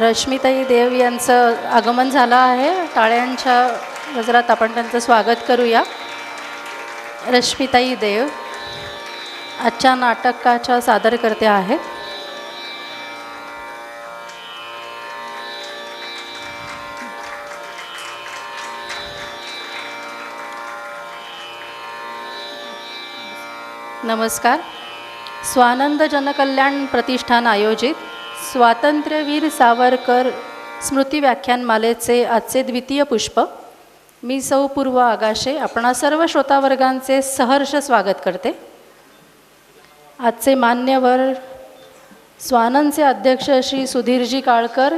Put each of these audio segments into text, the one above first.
रश्मिताई देव यांचं आगमन झालं आहे. टाळ्यांच्या गजरात आपण त्यांचं स्वागत करूया. रश्मिताई देव आजच्या नाटकाच्या सादरकर्त्या आहेत. नमस्कार. स्वानंद जनकल्याण प्रतिष्ठान आयोजित स्वातंत्र्यवीर सावरकर स्मृती व्याख्यानमालेचे आजचे द्वितीय पुष्प. मी सौ पूर्व आगाशे आपणा सर्व श्रोतावर्गांचे सहर्ष स्वागत करते. आजचे मान्यवर स्वानंदचे अध्यक्ष श्री सुधीरजी काळकर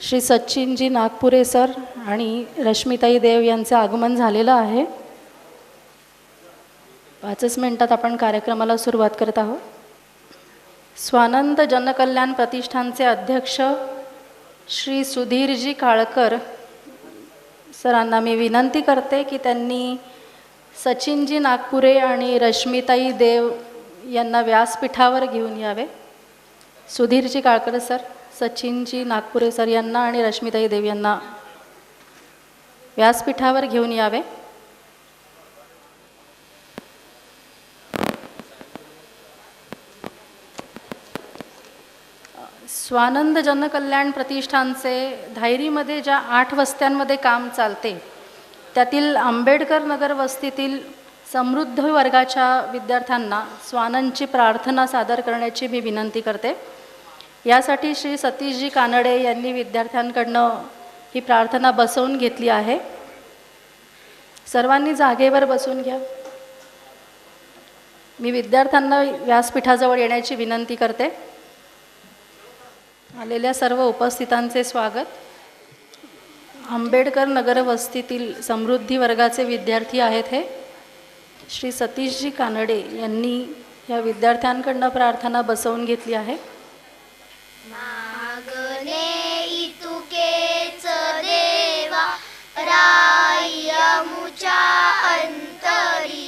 श्री सचिनजी नागपुरे सर आणि रश्मिताई देव यांचं आगमन झालेलं आहे. पाचच मिनिटात आपण कार्यक्रमाला सुरुवात करत आहोत. स्वानंद जनकल्याण प्रतिष्ठानचे अध्यक्ष श्री सुधीरजी काळकर सरांना मी विनंती करते की त्यांनी सचिनजी नागपुरे आणि रश्मिताई देव यांना व्यासपीठावर घेऊन यावे. सुधीरजी काळकर सर सचिनजी नागपुरे सर यांना आणि रश्मिताई देव यांना व्यासपीठावर घेऊन यावे. स्वानंद जनकल्याण प्रतिष्ठानचे धायरीमध्ये ज्या आठ वस्त्यांमध्ये काम चालते त्यातील आंबेडकर नगर वस्तीतील समृद्ध वर्गाच्या विद्यार्थ्यांना स्वानंदची प्रार्थना सादर करण्याची मी विनंती करते. यासाठी श्री सतीशजी कानडे यांनी विद्यार्थ्यांकडनं ही प्रार्थना बसवून घेतली आहे. सर्वांनी जागेवर बसून घ्या. मी विद्यार्थ्यांना व्यासपीठाजवळ येण्याची विनंती करते. आलेल्या सर्व उपस्थितांचे स्वागत. आंबेडकर नगर वस्तीतील समृद्धी वर्गाचे विद्यार्थी आहेत हे. श्री सतीशजी कानडे यांनी या विद्यार्थ्यांकडनं प्रार्थना बसवून घेतली आहे. मागणे इतुकेच देवा अंतरी.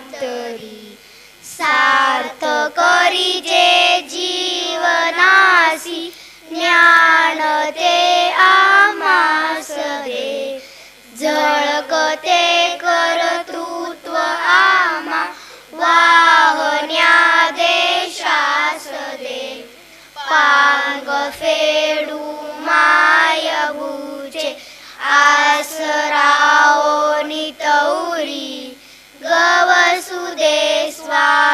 तरी सार्थ करी जे जीवनासी ज्ञान ते आमास दे. झळकते कर्तृत्व आमा वाहण्या देशास दे. पांग फेडू माय भुजे आसराओ नित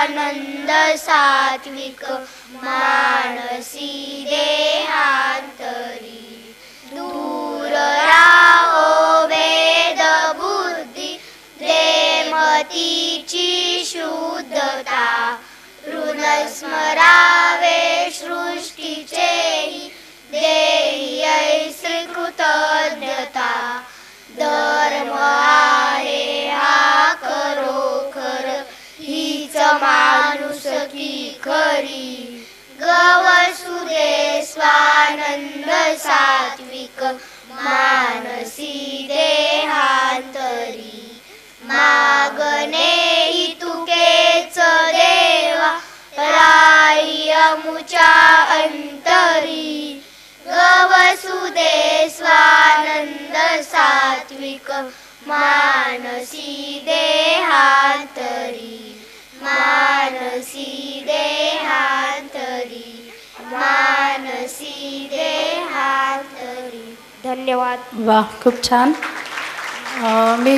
आनंद सात्विक मानसी देहांतरी. दूर राहो वेद बुद्धी देमतीची शुद्धता. ऋणस्मरावे सृष्टीचे सृष्टीचेही श्रीकृतज्ञता. धर्म आहे हा करो. माणूस की खरी गवसुदे स्वानंद सात्विक. मानसी देहांतरी. मागणे तुकेच देवा. रायमुच्या अंतरी. गवसुदे स्वानंद सात्विक. मानसी देहांतरी. मानसी देहांतरी मानसी देहांतरी. धन्यवाद. वा खूप छान. मी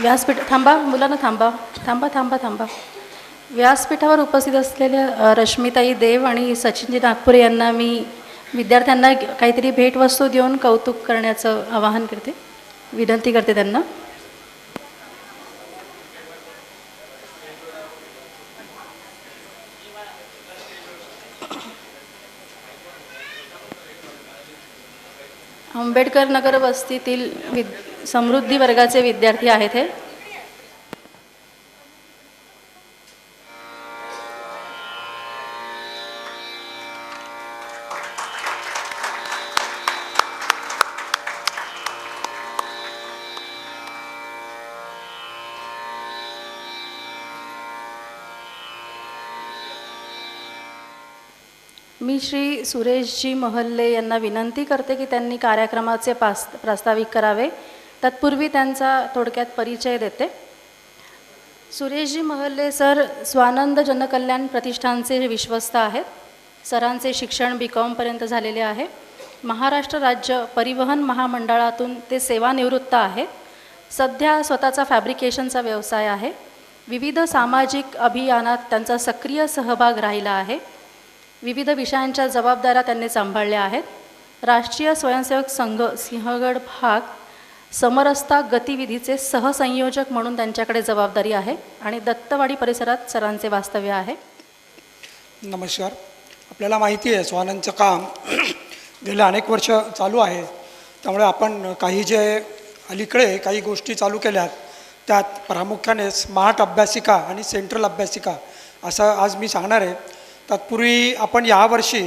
व्यासपीठ थांबा मुलांना थांबा. थांबा थांबा थांबा. व्यासपीठावर उपस्थित असलेल्या रश्मिताई देव आणि सचिनजी नागपूर यांना मी विद्यार्थ्यांना काहीतरी भेटवस्तू देऊन कौतुक करण्याचं आवाहन करते. विनंती करते त्यांना. आंबेडकर नगर वस्तीतील विद समृद्धी वर्गाचे विद्यार्थी आहेत हे. मी श्री सुरेशजी महल्ले यांना विनंती करते की त्यांनी कार्यक्रमाचे पास प्रास्ताविक करावे. तत्पूर्वी त्यांचा थोडक्यात परिचय देते. सुरेशजी महल्ले सर स्वानंद जनकल्याण प्रतिष्ठानचे विश्वस्त आहेत. सरांचे शिक्षण बी. कॉमपर्यंत झालेले आहे. महाराष्ट्र राज्य परिवहन महामंडळातून ते सेवानिवृत्त आहेत. सध्या स्वतःचा फॅब्रिकेशनचा व्यवसाय आहे. विविध सामाजिक अभियानात त्यांचा सक्रिय सहभाग राहिला आहे. विविध विषयांच्या जबाबदाऱ्या त्यांनी सांभाळल्या आहेत. राष्ट्रीय स्वयंसेवक संघ सिंहगड भाग समरसता गतिविधीचे सहसंयोजक म्हणून त्यांच्याकडे जबाबदारी आहे आणि दत्तवाडी परिसरात सरांचे वास्तव्य आहे. नमस्कार. आपल्याला माहिती आहे स्वानांचं काम गेले अनेक वर्ष चालू आहे. त्यामुळे आपण काही जे अलीकडे काही गोष्टी चालू केल्यात त्यात प्रामुख्याने स्मार्ट अभ्यासिका आणि सेंट्रल अभ्यासिका असं आज मी सांगणार आहे. तत्पूर्वी आपण यावर्षी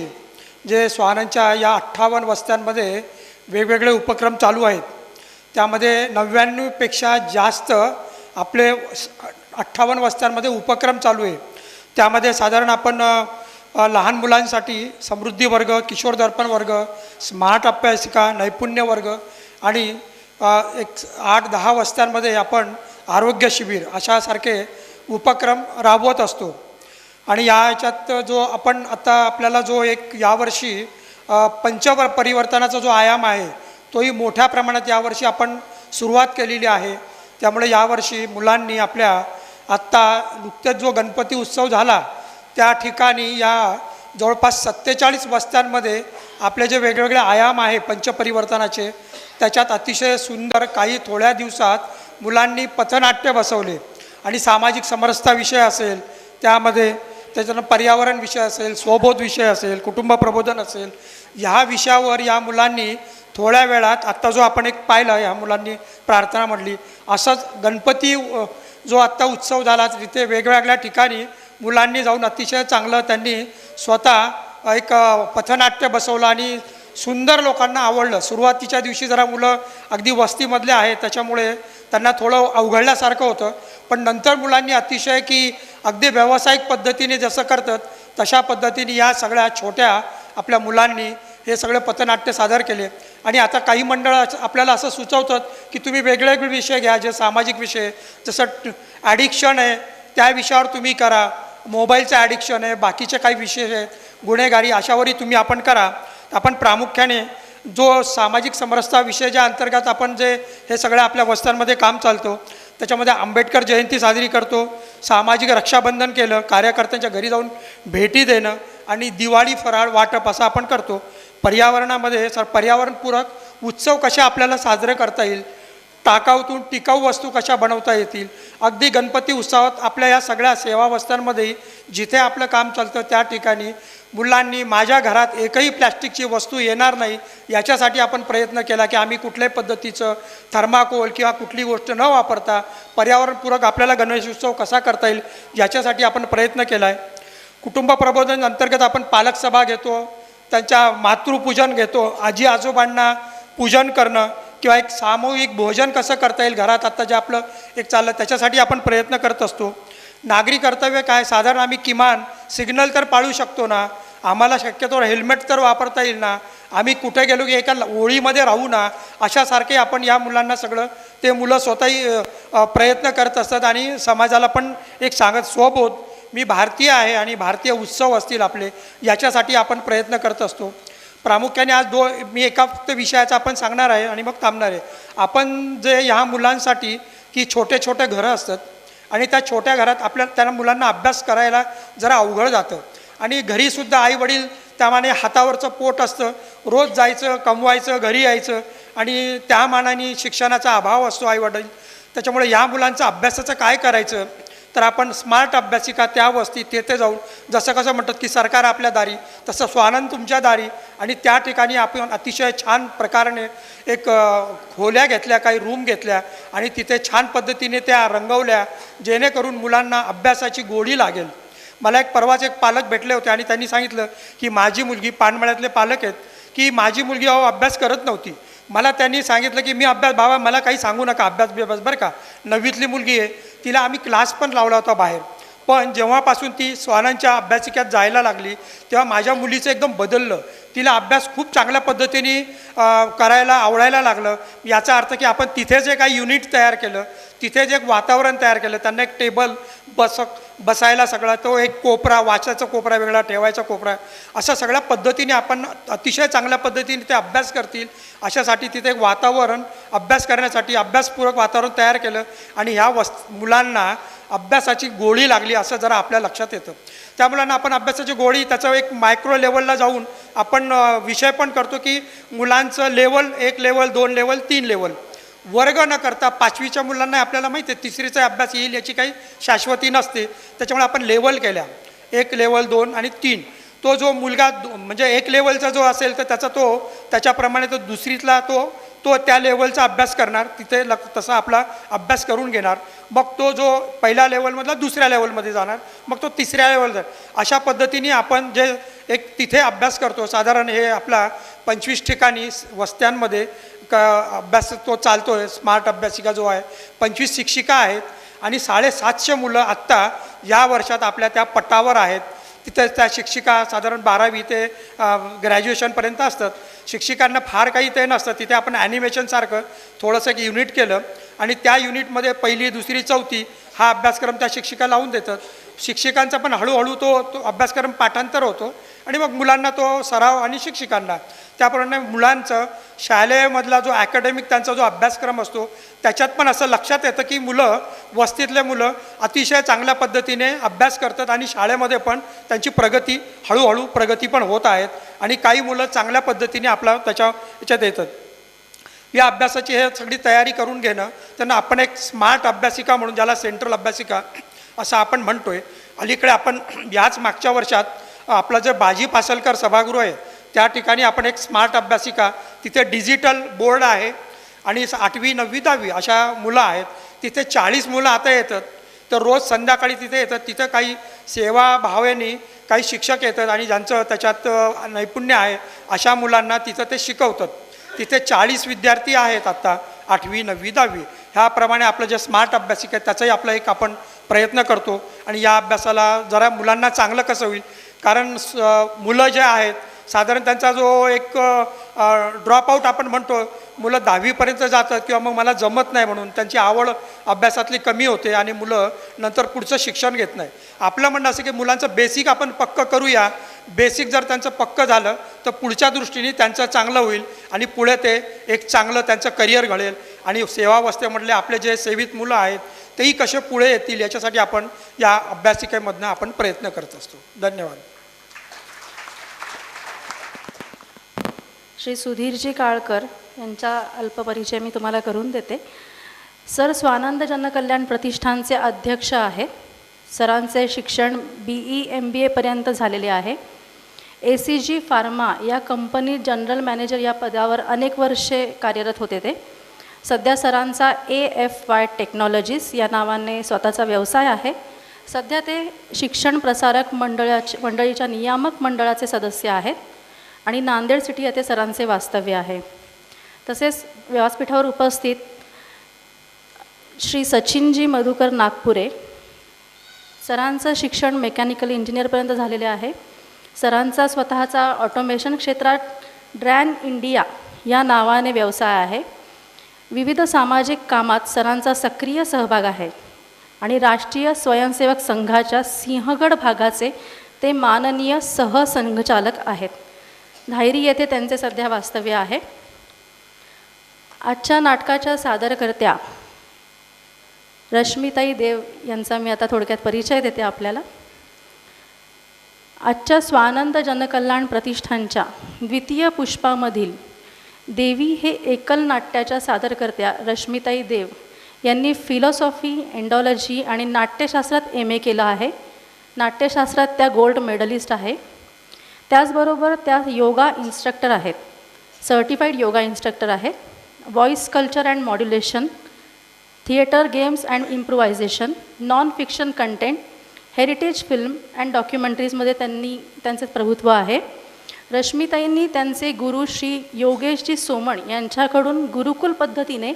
जे स्वानांच्या या अठ्ठावन्न वस्त्यांमध्ये वेगवेगळे उपक्रम चालू आहेत त्यामध्ये नव्याण्णवपेक्षा जास्त आपले अठ्ठावन्न वस्त्यांमध्ये उपक्रम चालू आहे. त्यामध्ये साधारण आपण लहान मुलांसाठी समृद्धी वर्ग किशोर दर्पण वर्ग स्मार्ट अभ्यासिका नैपुण्य वर्ग आणि एक आठ दहा वस्त्यांमध्ये आपण आरोग्य शिबिर अशासारखे उपक्रम राबवत असतो. आणि या ह्याच्यात जो आपण आता आपल्याला जो एक यावर्षी अ, पंच परिवर्तनाचा जो आयाम आहे तोही मोठ्या प्रमाणात यावर्षी आपण सुरुवात केलेली आहे. त्यामुळे यावर्षी मुलांनी आपल्या आत्ता नुकत्याच जो गणपती उत्सव झाला त्या ठिकाणी या जवळपास सत्तेचाळीस वस्त्यांमध्ये आपले जे वेगवेगळे आयाम आहे पंचपरिवर्तनाचे त्याच्यात अतिशय सुंदर काही थोड्या दिवसात मुलांनी पथनाट्य बसवले. आणि सामाजिक समरसता विषय असेल त्यामध्ये त्याच्यानं पर्यावरण विषय असेल स्वबोध विषय असेल कुटुंब प्रबोधन असेल ह्या विषयावर या मुलांनी थोड्या वेळात आत्ता जो आपण एक पाहिलं ह्या मुलांनी प्रार्थना म्हटली असंच गणपती जो आत्ता उत्सव झाला तिथे वेगवेगळ्या ठिकाणी मुलांनी जाऊन अतिशय चांगलं त्यांनी स्वतः एक पथनाट्य बसवलं आणि सुंदर लोकांना आवडलं. सुरुवातीच्या दिवशी जरा मुलं अगदी वस्तीमधले आहेत त्याच्यामुळे त्यांना थोडं अवघडल्यासारखं होतं. पण नंतर मुलांनी अतिशय की अगदी व्यावसायिक पद्धतीने जसं करतात तशा पद्धतीने या सगळ्या छोट्या आपल्या मुलांनी हे सगळे पथनाट्य सादर केले. आणि आता काही मंडळं असं- आपल्याला असं सुचवतात की तुम्ही वेगळे वेगळे विषय घ्या जे सामाजिक विषय जसं ॲडिक्शन आहे त्या विषयावर तुम्ही करा. मोबाईलचं ॲडिक्शन आहे बाकीचे काही विषय आहेत. गुन्हेगारी अशावरही तुम्ही आपण करा. आपण प्रामुख्याने जो सामाजिक समरसता विषय ज्या अंतर्गत आपण जे हे सगळ्या आपल्या वस्त्यांमध्ये काम चालतो त्याच्यामध्ये आंबेडकर जयंती साजरी करतो सामाजिक रक्षाबंधन केलं कार्यकर्त्यांच्या घरी जाऊन भेटी देणं आणि दिवाळी फराळ वाटप असं आपण करतो. पर्यावरणामध्ये सर पर्यावरणपूरक उत्सव कसे आपल्याला साजरे करता येईल टाकाऊतून टिकाऊ वस्तू कशा बनवता येतील अगदी गणपती उत्सवात आपल्या या सगळ्या सेवा वस्त्यांमध्ये जिथे आपलं काम चालतं त्या ठिकाणी मुलांनी माझ्या घरात एकही प्लॅस्टिकची वस्तू येणार नाही याच्यासाठी आपण प्रयत्न केला की आम्ही कुठल्याही पद्धतीचं थर्माकोल किंवा कुठली गोष्ट न वापरता पर्यावरणपूरक आपल्याला गणेश उत्सव कसा करता येईल याच्यासाठी आपण प्रयत्न केला आहे कुटुंब प्रबोधन अंतर्गत आपण पालक सभा घेतो त्यांच्या मातृपूजन घेतो आजी आजोबांना पूजन करणं किंवा एक सामूहिक भोजन कसं करता येईल घरात आत्ता जे आपलं एक चाललं त्याच्यासाठी आपण प्रयत्न करत असतो. नागरी कर्तव्य काय? साधारण आम्ही किमान सिग्नल तर पाळू शकतो ना. आम्हाला शक्यतो हेल्मेट तर वापरता येईल ना. आम्ही कुठे गेलो की एका ओळीमध्ये राहू ना. अशासारखे आपण या मुलांना सगळं ते मुलं स्वतःही प्रयत्न करत असतात आणि समाजाला पण एक सांगत स्वबोध मी भारतीय आहे आणि भारतीय उत्सव असतील आपले याच्यासाठी आपण प्रयत्न करत असतो. प्रामुख्याने आज दो मी एका फक्त विषयाचा आपण सांगणार आहे आणि मग थांबणार आहे. आपण जे ह्या मुलांसाठी की छोटे छोटे घरं असतात आणि त्या छोट्या घरात आपल्या त्या मुलांना अभ्यास करायला जरा अवघड जातं. आणि घरीसुद्धा आईवडील त्यामाने हातावरचं पोट असतं. रोज जायचं कमवायचं घरी यायचं. आणि त्या मानाने शिक्षणाचा अभाव असतो आईवडील त्याच्यामुळे या मुलांचं अभ्यासाचं काय करायचं? तर आपण स्मार्ट अभ्यासिका त्या वस्ती तेथे जाऊन जसं कसं म्हणतात की सरकार आपल्या दारी तसं स्वानंद तुमच्या दारी आणि त्या ठिकाणी आपण अतिशय छान प्रकाराने एक खोल्या घेतल्या काही रूम घेतल्या आणि तिथे छान पद्धतीने त्या रंगवल्या जेणेकरून मुलांना अभ्यासाची गोडी लागेल. मला एक परवाच एक पालक भेटले होते आणि त्यांनी सांगितलं की माझी मुलगी पानमळ्यातले पालक आहेत की माझी मुलगी अहो अभ्यास करत नव्हती. मला त्यांनी सांगितलं की मी अभ्यास बाबा मला काही सांगू नका अभ्यास बिभ्यास बरं का. नववीतली मुलगी आहे तिला आम्ही क्लास पण लावला होता बाहेर. पण जेव्हापासून ती स्वानांच्या अभ्यासिकेत जायला लागली तेव्हा माझ्या मुलीचं एकदम बदललं. तिला अभ्यास खूप चांगल्या पद्धतीने करायला आवडायला लागलं. याचा अर्थ की आपण तिथे जे काही युनिट तयार केलं तिथे जे एक वातावरण तयार केलं त्यांना एक टेबल बस बसायला सगळा तो एक कोपरा वाचायचा कोपरा वेगळा ठेवायचा कोपरा. अशा सगळ्या पद्धतीने आपण अतिशय चांगल्या पद्धतीने ते अभ्यास करतील. अशासाठी तिथे एक वातावरण अभ्यास करण्यासाठी अभ्यासपूरक वातावरण तयार केलं आणि ह्या वस् मुलांना अभ्यासाची गोळी लागली असं जरा आपल्या लक्षात येतं. त्या मुलांना आपण अभ्यासाची गोळी त्याचं एक मायक्रो लेवलला जाऊन आपण विषय पण करतो की मुलांचं लेवल एक लेवल दोन लेवल तीन लेवल वर्ग न करता पाचवीच्या मुलांना आपल्याला माहिती आहे तिसरीचा अभ्यास येईल याची काही शाश्वती नसते. त्याच्यामुळे आपण लेवल केल्या. एक लेवल दोन आणि तीन. तो जो मुलगा म्हणजे एक लेवलचा जो असेल तर त्याचा तो त्याच्याप्रमाणे तो दुसरीतला तो तो त्या लेवलचा अभ्यास करणार. तिथे ल तसा आपला अभ्यास करून घेणार. मग तो जो पहिल्या लेवलमधला दुसऱ्या लेवलमध्ये जाणार. मग तो तिसऱ्या लेवल जाणार अशा पद्धतीने आपण जे एक तिथे अभ्यास करतो. साधारण हे आपला पंचवीस ठिकाणी वस्त्यांमध्ये क अभ्यास तो चालतो आहे स्मार्ट अभ्यासिका जो आहे पंचवीस शिक्षिका आहेत आणि साडेसातशे मुलं आत्ता या वर्षात आपल्या त्या पटावर आहेत. तिथे त्या शिक्षिका साधारण बारावी ते ग्रॅज्युएशनपर्यंत असतात. शिक्षिकांना फार काही ते नसतं. तिथे आपण ॲनिमेशनसारखं थोडंसं एक युनिट केलं आणि त्या युनिटमध्ये पहिली दुसरी चौथी हा अभ्यासक्रम त्या शिक्षिका लावून देतात. शिक्षिकांचा पण हळूहळू तो तो अभ्यासक्रम पाठांतर होतो आणि मग मुलांना तो सराव आणि शिक्षिकांना. त्याप्रमाणे मुलांचं शालेयमधला जो ॲकॅडमिक त्यांचा जो अभ्यासक्रम असतो त्याच्यात पण असं लक्षात येतं की मुलं वस्तीतले मुलं अतिशय चांगल्या पद्धतीने अभ्यास करतात आणि शाळेमध्ये पण त्यांची प्रगती हळूहळू प्रगती पण होत आहेत आणि काही मुलं चांगल्या पद्धतीने आपला त्याच्या याच्यात येतात. या अभ्यासाची हे सगळी तयारी करून घेणं त्यांना आपण एक स्मार्ट अभ्यासिका म्हणून ज्याला सेंट्रल अभ्यासिका असं आपण म्हणतो आहे अलीकडे आपण याच मागच्या वर्षात आपलं जे बाजी पासलकर सभागृह आहे त्या ठिकाणी आपण एक स्मार्ट अभ्यासिका तिथे डिजिटल बोर्ड आहे आणि आठवी नववी दहावी अशा मुलं आहेत. तिथे चाळीस मुलं आता येतात. तर रोज संध्याकाळी तिथे येतात. तिथं काही सेवाभावेने काही शिक्षक येतात आणि ज्यांचं त्याच्यात नैपुण्य आहे अशा मुलांना तिथं ते शिकवतात. तिथे चाळीस विद्यार्थी आहेत आत्ता आठवी नववी दहावी. ह्याप्रमाणे आपलं जे स्मार्ट अभ्यासिक आहे त्याचाही आपला एक आपण प्रयत्न करतो. आणि या अभ्यासाला जरा मुलांना चांगलं कसं होईल? कारण स मुलं जे आहेत साधारण त्यांचा जो एक ड्रॉपआउट आपण म्हणतो मुलं दहावीपर्यंत जातात किंवा मग मला जमत नाही म्हणून त्यांची आवड अभ्यासातली कमी होते आणि मुलं नंतर पुढचं शिक्षण घेत नाही. आपलं म्हणणं असं की मुलांचं बेसिक आपण पक्क करूया. बेसिक जर त्यांचं पक्क झालं तर पुढच्या दृष्टीने त्यांचं चांगलं होईल आणि पुढे ते एक चांगलं त्यांचं करिअर घडेल. आणि सेवावस्थे म्हटले आपले जे सेवित मुलं आहेत तेही कसे पुढे येतील याच्यासाठी आपण या अभ्यासिकेमधनं आपण प्रयत्न करत असतो. धन्यवाद. श्री सुधीरजी काळकर यांचा अल्पपरिचय मी तुम्हाला करून देते. सर स्वानंद जनकल्याण प्रतिष्ठानचे अध्यक्ष आहेत सरांचे शिक्षण बी ई एम बी एपर्यंत झालेले आहे. ए सी जी फार्मा या कंपनीत जनरल मॅनेजर या पदावर अनेक वर्षे कार्यरत होते ते. सध्या सरांचा ए एफ वाय टेक्नॉलॉजीज या नावाने स्वतःचा व्यवसाय आहे. सध्या ते शिक्षण प्रसारक मंडळाचे मंडळीच्या नियामक मंडळाचे सदस्य आहेत. आणि नांदेड सिटी येथे सरांचे वास्तव्य आहे. तसेच व्यासपीठावर उपस्थित श्री सचिनजी मधुकर नागपुरे सरांचं शिक्षण मेकॅनिकल इंजिनिअरपर्यंत झालेले आहे. सरांचा स्वतःचा ऑटोमेशन क्षेत्रात ड्रॅन इंडिया या नावाने व्यवसाय आहे. विविध सामाजिक कामात सरांचा सक्रिय सहभाग आहे आणि राष्ट्रीय स्वयंसेवक संघाच्या सिंहगड भागाचे ते माननीय सहसंघचालक आहेत. धायरी येथे त्यांचे सध्या वास्तव्य आहे. आजच्या नाटकाच्या सादरकर्त्या रश्मिताई देव यांचा मी आता थोडक्यात परिचय देते आपल्याला. आजच्या स्वानंद जनकल्याण प्रतिष्ठानच्या द्वितीय पुष्पामधील देवी हे एकल नाट्याच्या सादरकर्त्या रश्मिताई देव यांनी फिलॉसॉफी एन्डॉलॉजी आणि नाट्यशास्त्रात एम ए केलं आहे. नाट्यशास्त्रात त्या गोल्ड मेडलिस्ट आहे. त्याचबरोबर त्या योगा इन्स्ट्रक्टर आहेत. सर्टिफाईड योगा इन्स्ट्रक्टर आहेत. Voice culture and modulation theatre games and improvisation non fiction content heritage film and डॉक्युमेंटरीजमध्ये त्यांनी त्यांचे प्रभुत्व आहे. रश्मिताईंनी त्यांचे गुरु श्री योगेशजी सोमण यांच्याकडून गुरुकुल पद्धतीने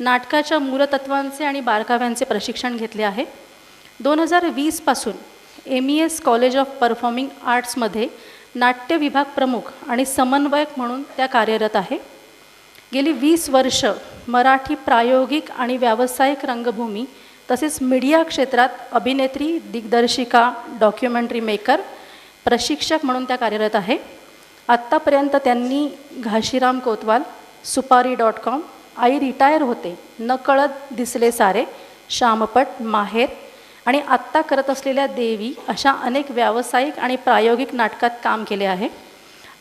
नाटकाच्या मूलतत्वांचे आणि बारकाव्यांचे प्रशिक्षण घेतले आहे. दोन हजार वीसपासून M E S college of performing आर्ट्समध्ये नाट्य विभाग प्रमुख आणि समन्वयक म्हणून त्या कार्यरत आहे. गेली वीस वर्ष मराठी प्रायोगिक आणि व्यावसायिक रंगभूमी तसेच मीडिया क्षेत्रात अभिनेत्री दिग्दर्शिका डॉक्युमेंटरी मेकर प्रशिक्षक म्हणून त्या कार्यरत आहे. आत्तापर्यंत त्यांनी घाशीराम कोतवाल सुपारी डॉट कॉम आई रिटायर होते नकळत दिसले सारे श्यामपट माहेर आणि आत्ता करत असलेल्या देवी अशा अनेक व्यावसायिक आणि प्रायोगिक नाटकात काम केले आहे.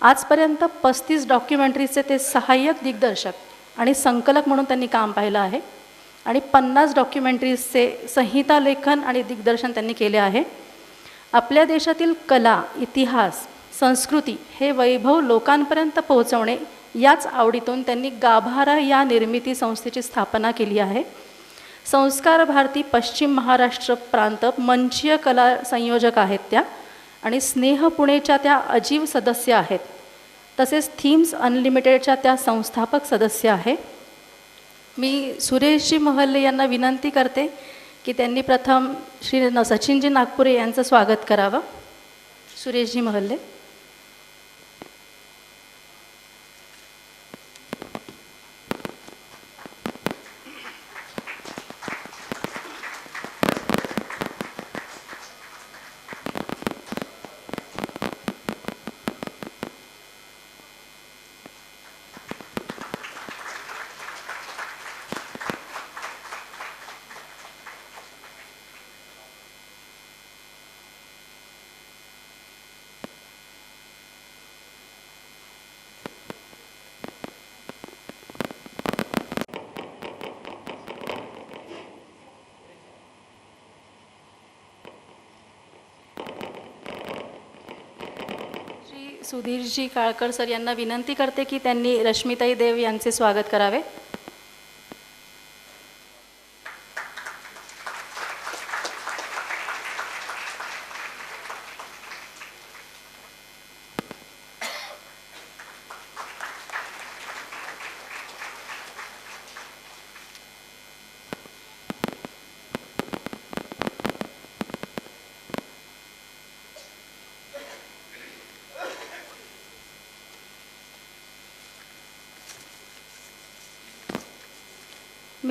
आजपर्यंत पस्तीस डॉक्युमेंटरीचे ते सहाय्यक दिग्दर्शक आणि संकलक म्हणून त्यांनी काम पाहिलं आहे. आणि पन्नास डॉक्युमेंटरीजचे संहिता लेखन आणि दिग्दर्शन त्यांनी केले आहे. आपल्या देशातील कला इतिहास संस्कृती हे वैभव लोकांपर्यंत पोहोचवणे याच आवडीतून त्यांनी गाभारा या निर्मिती संस्थेची स्थापना केली आहे. संस्कार भारती पश्चिम महाराष्ट्र प्रांत मंचीय कला संयोजक आहेत त्या आणि स्नेह पुणेच्या त्या अजीव सदस्य आहेत. तसेच थीम्स अनलिमिटेडच्या त्या संस्थापक सदस्य आहे. मी सुरेशजी महल्ले यांना विनंती करते की त्यांनी प्रथम श्री न सचिनजी नागपुरे यांचं स्वागत करावं. सुरेशजी महल्ले श्री सुधीरजी काळकर सर यांना विनंती करते की त्यांनी रश्मिताई देव यांचे स्वागत करावे.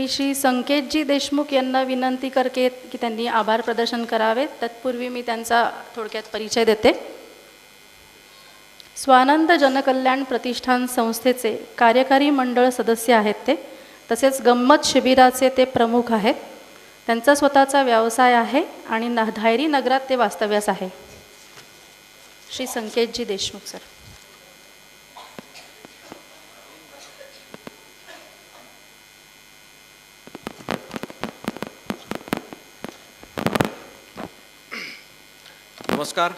मी श्री संकेतजी देशमुख यांना विनंती करते की त्यांनी आभार प्रदर्शन करावे. तत्पूर्वी मी त्यांचा थोडक्यात परिचय देते. स्वानंद जनकल्याण प्रतिष्ठान संस्थेचे कार्यकारी मंडळ सदस्य आहेत ते. तसेच गंमत शिबिराचे ते प्रमुख आहेत. त्यांचा स्वतःचा व्यवसाय आहे आणि न धायरी नगरात ते वास्तव्यास आहे. श्री संकेतजी देशमुख सर. नमस्कार.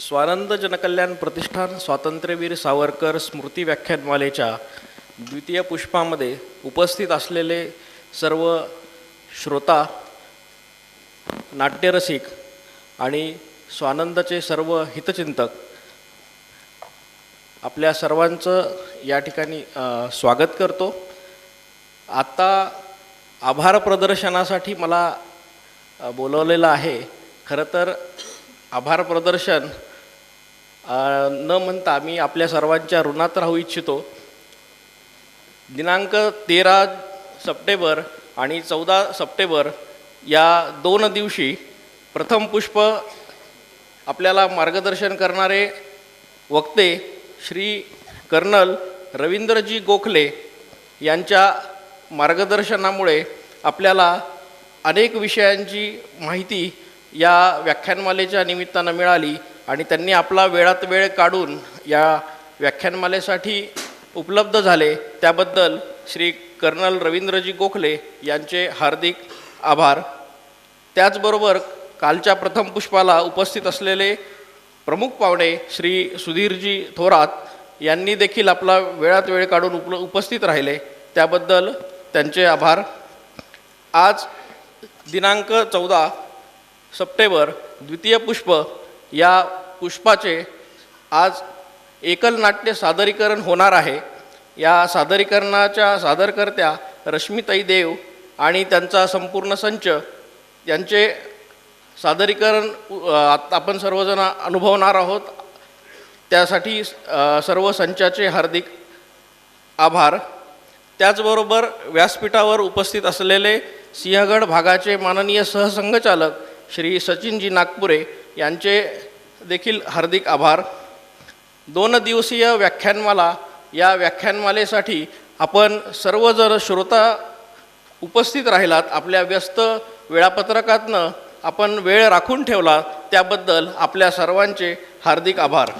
स्वानंद जनकल्याण प्रतिष्ठान स्वातंत्र्यवीर सावरकर स्मृती व्याख्यानमालेच्या द्वितीय पुष्पामध्ये उपस्थित असलेले सर्व श्रोता नाट्यरसिक आणि स्वानंदचे सर्व हितचिंतक आपल्या सर्वांचं या ठिकाणी स्वागत करतो. आत्ता आभार प्रदर्शनासाठी मला बोलवलेलं आहे. खरं तर आभार प्रदर्शन न म्हणता मी आपल्या सर्वांच्या ऋणात राहू इच्छितो. दिनांक तेरा सप्टेंबर आणि चौदा सप्टेंबर या दोन दिवशी प्रथम पुष्प आपल्याला मार्गदर्शन करणारे वक्ते श्री कर्नल रवींद्रजी गोखले यांच्या मार्गदर्शनामुळे आपल्याला अनेक विषयांची माहिती या व्याख्यानमालेच्या निमित्तानं मिळाली आणि त्यांनी आपला वेळात वेळ काढून या व्याख्यानमालेसाठी उपलब्ध झाले. त्याबद्दल श्री कर्नल रवींद्रजी गोखले यांचे हार्दिक आभार. त्याचबरोबर कालच्या प्रथम पुष्पाला उपस्थित असलेले प्रमुख पाहुणे श्री सुधीरजी थोरात यांनी देखील आपला वेळात वेळ काढून उपल उपस्थित राहिले. त्याबद्दल त्यांचे आभार. आज दिनांक चौदा सप्टेंबर द्वितीय पुष्प या पुष्पाचे आज एकल नाट्य सादरीकरण होणार आहे. या सादरीकरणाच्या सादरकर्त्या रश्मिताई देव आणि त्यांचा संपूर्ण संच यांचे सादरीकरण आपण सर्वजण अनुभवणार आहोत. त्यासाठी सर्व संचाचे हार्दिक आभार. त्याचबरोबर व्यासपीठावर उपस्थित असलेले सिंहगड भागाचे माननीय सहसंघचालक श्री सचिनजी नागपुरे यांचे देखील हार्दिक आभार. दोन दिवसीय व्याख्यानमाला या व्याख्यानमालेसाठी आपण सर्वजण श्रोता उपस्थित राहिलात आपल्या व्यस्त वेळापत्रकातनं आपण वेळ राखून ठेवला त्याबद्दल आपल्या सर्वांचे हार्दिक आभार.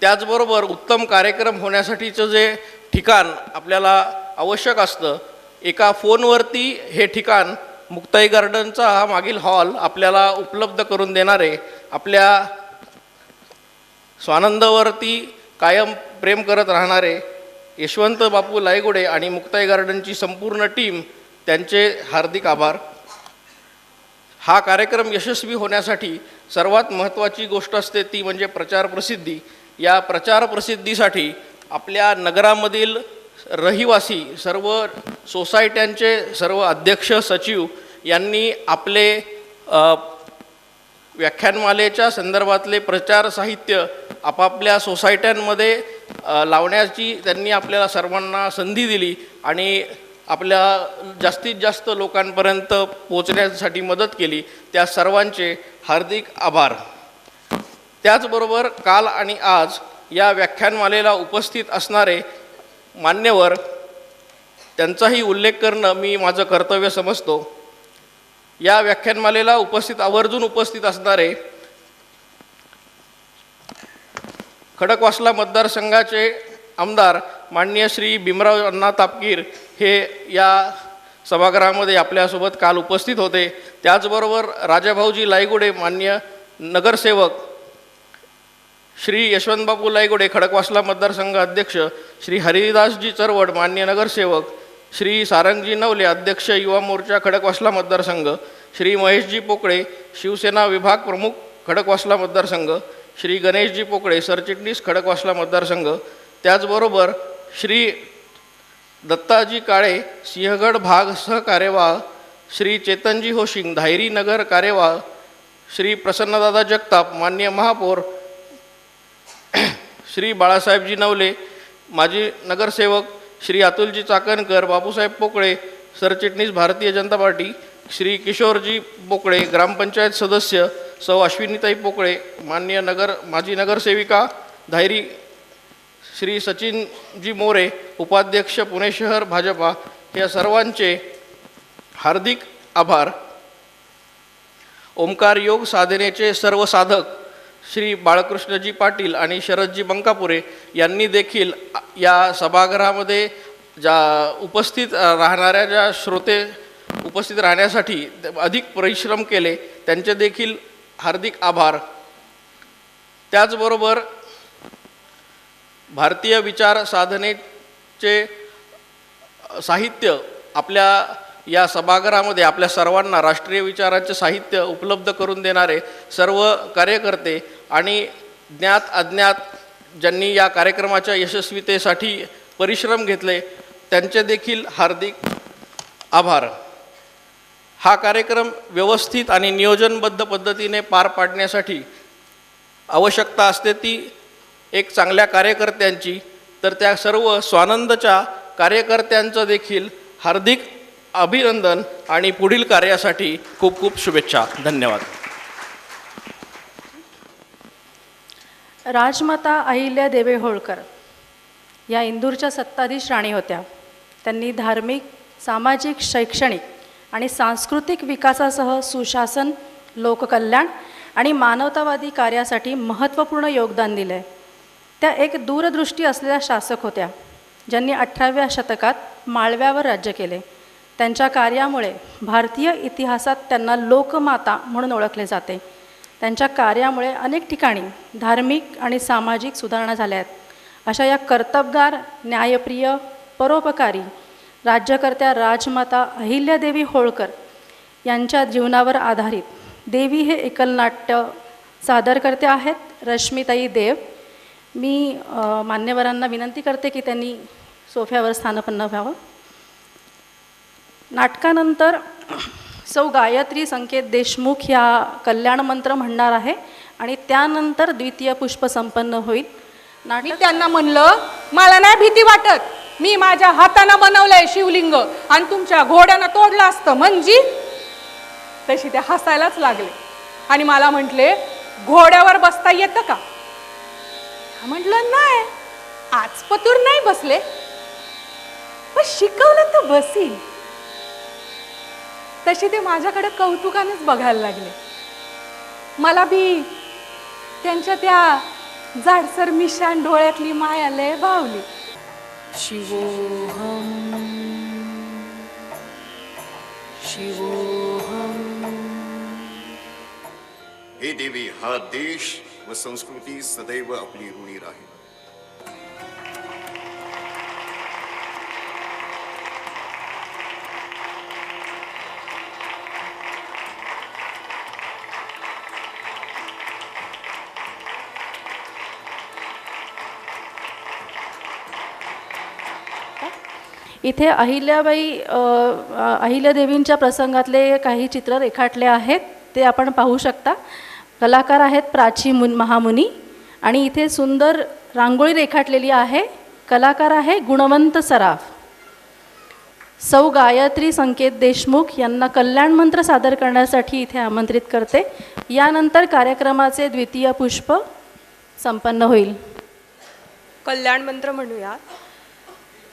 त्याचबरोबर उत्तम कार्यक्रम होण्यासाठीचं जे ठिकाण आपल्याला आवश्यक असतं. एका फोनवरती हे ठिकाण मुक्ताई गार्डनचा हा मागील हॉल आपल्याला उपलब्ध करून देणारे आपल्या स्वानंदावरती कायम प्रेम करत राहणारे यशवंत बापू लायगुडे आणि मुक्ताई गार्डनची संपूर्ण टीम त्यांचे हार्दिक आभार. हा कार्यक्रम यशस्वी होण्यासाठी सर्वात महत्त्वाची गोष्ट असते ती म्हणजे प्रचार प्रसिद्धी. या प्रचार प्रसिद्धीसाठी आपल्या नगरामधील रहिवासी सर्व सोसायट्यांचे सर्व अध्यक्ष सचिव यांनी आपले व्याख्यानमालेच्या संदर्भातले प्रचार साहित्य आपापल्या सोसायट्यांमध्ये लावण्याची त्यांनी आपल्याला सर्वांना संधी दिली आणि आपल्या जास्तीत जास्त लोकांपर्यंत पोचण्यासाठी मदत केली. त्या सर्वांचे हार्दिक आभार. त्याचबरोबर काल आणि आज या व्याख्यानमालेला उपस्थित असणारे मान्यवर त्यांचाही उल्लेख करणं मी माझं कर्तव्य समजतो. या व्याख्यानमालेला उपस्थित आवर्जून उपस्थित असणारे खडकवासला मतदारसंघाचे आमदार माननीय श्री भीमराव अण्णा तापकीर हे या सभागृहामध्ये आपल्यासोबत काल उपस्थित होते. त्याचबरोबर राजाभाऊजी लायगुडे मान्य नगरसेवक श्री यशवंतबाबू लायगुडे खडकवासला मतदारसंघ अध्यक्ष श्री हरिदासजी चरवड मान्य नगरसेवक श्री सारंगजी नवले अध्यक्ष युवा मोर्चा खडकवासला मतदारसंघ श्री महेशजी पोकळे शिवसेना विभाग प्रमुख खडकवासला मतदारसंघ श्री गणेशजी पोकळे सरचिटणीस खडकवासला मतदारसंघ त्याचबरोबर श्री दत्ताजी काळे सिंहगड भाग सहकार्यवाह श्री चेतनजी होशिंग धायरी नगर कार्यवाह श्री प्रसन्नदादा जगताप मान्य महापौर श्री बाळासाहेबजी नवले माजी नगरसेवक श्री अतुलजी चाकणकर बापूसाहेब पोकळे सरचिटणीस भारतीय जनता पार्टी श्री किशोरजी पोकळे ग्रामपंचायत सदस्य सौ अश्विनीताई पोकळे मान्य नगर माजी नगरसेविका धायरी श्री सचिनजी मोरे उपाध्यक्ष पुणे शहर भाजपा या सर्वांचे हार्दिक आभार. ओंकार योग साधनेचे सर्व साधक श्री बाळकृष्णजी पाटील आणि शरदजी बंकापुरे यांनी देखील या सभागृहामध्ये ज्या उपस्थित राहणाऱ्या ज्या श्रोते उपस्थित राहण्यासाठी अधिक परिश्रम केले त्यांचे देखील हार्दिक आभार. त्याचबरोबर भारतीय विचार साधनेचे साहित्य आपल्या या सभागृहामध्ये आपल्या सर्वांना राष्ट्रीय विचारांचे साहित्य उपलब्ध करून देणारे सर्व कार्यकर्ते आणि ज्ञात अज्ञात ज्यांनी या कार्यक्रमाच्या यशस्वीतेसाठी परिश्रम घेतले त्यांचे देखील हार्दिक आभार. हा कार्यक्रम व्यवस्थित आणि नियोजनबद्ध पद्धतीने पार पाडण्यासाठी आवश्यकता असते ती एक चांगल्या कार्यकर्त्यांची तर त्या सर्व स्वानंदच्या कार्यकर्त्यांचं देखील हार्दिक अभिनंदन आणि पुढील कार्यासाठी खूप खूप शुभेच्छा. धन्यवाद. राजमाता अहिल्या देवे होळकर या इंदूरच्या सत्ताधीश राणी होत्या. त्यांनी धार्मिक सामाजिक शैक्षणिक आणि सांस्कृतिक विकासासह सुशासन लोककल्याण आणि मानवतावादी कार्यासाठी महत्त्वपूर्ण योगदान दिले आहे त्या एक दूरदृष्टी असलेल्या शासक होत्या ज्यांनी अठराव्या शतकात माळव्यावर राज्य केले. त्यांच्या कार्यामुळे भारतीय इतिहासात त्यांना लोकमाता म्हणून ओळखले जाते. त्यांच्या कार्यामुळे अनेक ठिकाणी धार्मिक आणि सामाजिक सुधारणा झाल्या आहेत. अशा या कर्तबगार न्यायप्रिय परोपकारी राज्यकर्त्या राजमाता अहिल्यादेवी होळकर यांच्या जीवनावर आधारित देवी हे एकलनाट्य नाट्य सादरकर्ते आहेत रश्मिताई देव. मी मान्यवरांना विनंती करते की त्यांनी सोफ्यावर स्थानपन्न व्हावं. नाटकानंतर सौ गायत्री संकेत देशमुख या कल्याण मंत्र म्हणणार आहे आणि त्यानंतर द्वितीय पुष्प संपन्न होईल. नाटक त्यांना म्हणलं मला नाही भीती वाटत. मी माझ्या हातानं बनवलंय शिवलिंग आणि तुमच्या घोड्यानं तोडलं असतं. म्हणजे? तशी ते हसायलाच लागले. आणि मला म्हटले घोड्यावर बसता येतं का? म्हटलं नाही. आज पतूर नाही बसले. पण शिकवलं तर बसील तशी ते माझ्याकडे कौतुकानेच बघायला लागले. मला बी त्यांच्या त्या जाडसर मिशान डोळ्यातली माया लय भावली. हे देवी हा देश व संस्कृती सदैव आपली ऋणी राहील. इथे अहिल्याबाई अहिल्यादेवींच्या प्रसंगातले काही चित्र रेखाटले आहेत ते आपण पाहू शकता. कलाकार आहेत प्राची मुन महामुनी आणि इथे सुंदर रांगोळी रेखाटलेली आहे. कलाकार आहे गुणवंत सराफ. सौ गायत्री संकेत देशमुख यांना कल्याण मंत्र सादर करण्यासाठी इथे आमंत्रित करते. यानंतर कार्यक्रमाचे द्वितीय पुष्प संपन्न होईल. कल्याण मंत्र म्हणूयात.